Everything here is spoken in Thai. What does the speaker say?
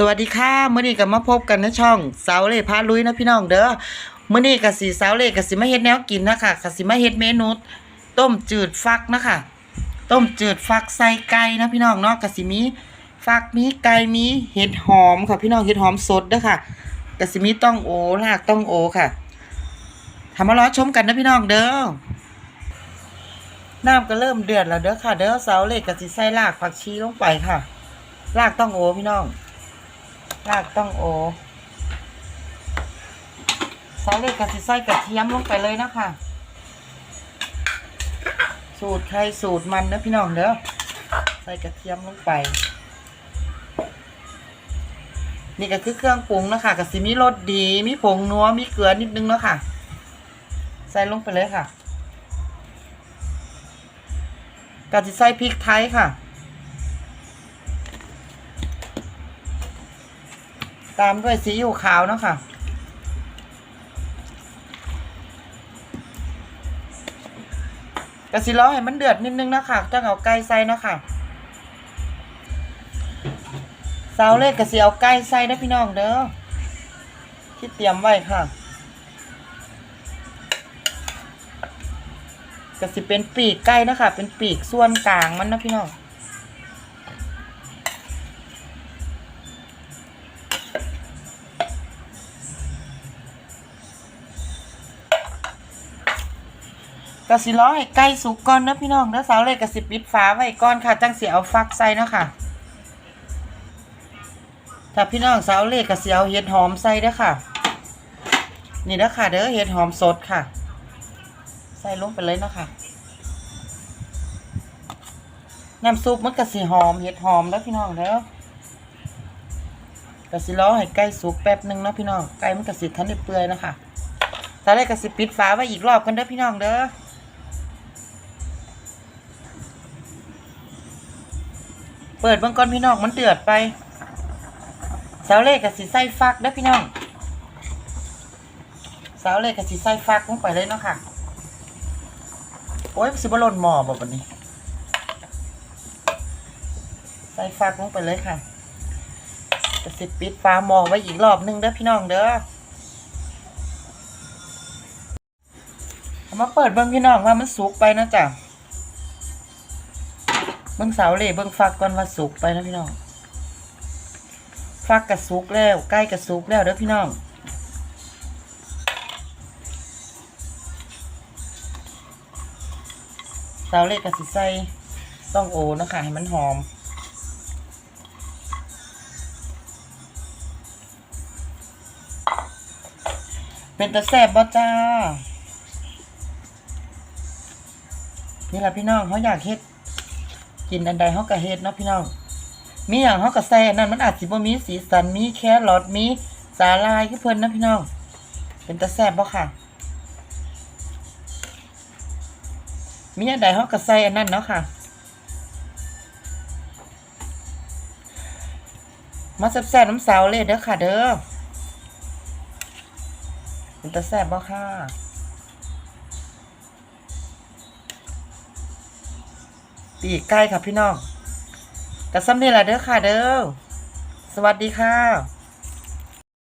สวัสดีค่ะมื้อนี้ก็มาพบกันในช่องสาวเล่พาลุยนะพี่น้องเด้อมื้อนี้ก็สิสาวเล่ก็สิมาเฮ็ดแนวกินนะคะก็สิมาเฮ็ดเมนูต้มจืดฟักนะคะต้มจืดฟักใส่ไก่นะพี่น้องเนาะก็สิมีฟักมีไก่มีเห็ดหอมค่ะพี่น้องเห็ดหอมสดเด้อค่ะก็สิมีต้องโอรากต้องโอค่ะทำมารอชมกันนะพี่น้องเด้อน้ำก็เริ่มเดือดแล้วเด้อค่ะ เด้อสาวเล่ก็สิใส่รากผักชีลงไปค่ะ รากต้องโอพี่น้อง รากต้องโอใส่เลยกระสิใส่กระเทียมลงไปเลยนะคะ สูตรใครสูตรมันนะพี่น้องเด้อใส่กระเทียมลงไป นี่ก็คือเครื่องปรุงนะคะกระสิมีรสดีมีผงนัวมีเกลือนิดนึงเนาะค่ะ ใส่ลงไปเลยค่ะกระสิใส่พริกไทยค่ะ ตามด้วยซีอิ๊วขาวเนาะค่ะ กระสิล้อให้มันเดือดนิดนึงนะคะจังเอาไก่ใส่เนาะค่ะสาวเล็กกระสิเอาไก่ใส่นะพี่น้องเด้อที่เตรียมไว้ค่ะกระสิเป็นปีกไก่นะคะเป็นปีกส่วนกลางมันนะพี่น้อง กะสิร้อให้ไก่สุกก่อนนะพี่น้องแล้วสาวเลยกะสิปิดฝาไว้ก่อนค่ะจังเสียเอาฟักใส่เนาะค่ะถ้าพี่น้องสาวเล่กะเสียเอาเห็ดหอมใส่เด้อค่ะ นี่เด้อค่ะเด้อเห็ดหอมสดค่ะ ใส่ลงไปเลยเนาะค่ะน้ำซุปมันกะสิหอมเห็ดหอมแล้วพี่น้องเด้อกะสิร้อให้ไก่สุกแป๊บหนึงเนาะพี่น้องไก่มันกะสิทันได้เปื่อยนะค่ะสาวเล่กะสิปิดฝาไว้อีกรอบกันเด้อพี่น้องเด้อ เปิดเบิ่งก่อนพี่น้องมันเดือดไปสาวเล่กับสีใส่ฟักเด้อพี่น้องสาวเล่กับสีใส่ฟักลงไปเลยเนาะค่ะ โอ้ยสิบหล่นหมอบ่บัดนี้ใส่ฟักลงไปเลยค่ะจะสิปิดฟ้าหม้อไว้อีกรอบหนึงเด้อพี่น้องเด้อมาเปิดเบิ่งพี่น้องว่ามันสุกไปนะจ๊ะ เบิ่งเสาเล่เบิ่งฟักก่อนว่าสุกไปนะพี่น้องฟักกระสุกแล้วใกล้กระสุกแล้วเด้อพี่น้องเสาเล่กระสิใส่ต้องโอนะคะให้มันหอม เป็นตะแสบบ่จ้า นี่แหละพี่น้องเขาอยากเฮ็ด กินอันใดเขาก็เฮ็ดเนาะพี่น้อง มีอย่างเขาก็ใส่นนั้นมันอาจสิบ่มีสีสันมีแครอทมีสาลายคือเพิ่นนะพี่น้อง เป็นตาแซ่บบ่ค่ะ มีอันใดเขาก็ใส่อันนั้นเนาะค่ะ มาแซ่บๆน้ำสาวเลยเด้อค่ะ เด้อเป็นตาแซ่บบ่ค่ะ ปีกไก่ค่ะพี่น้องกระซ้ำนี่แหละเด้อค่ะเด้อ สวัสดีค่ะ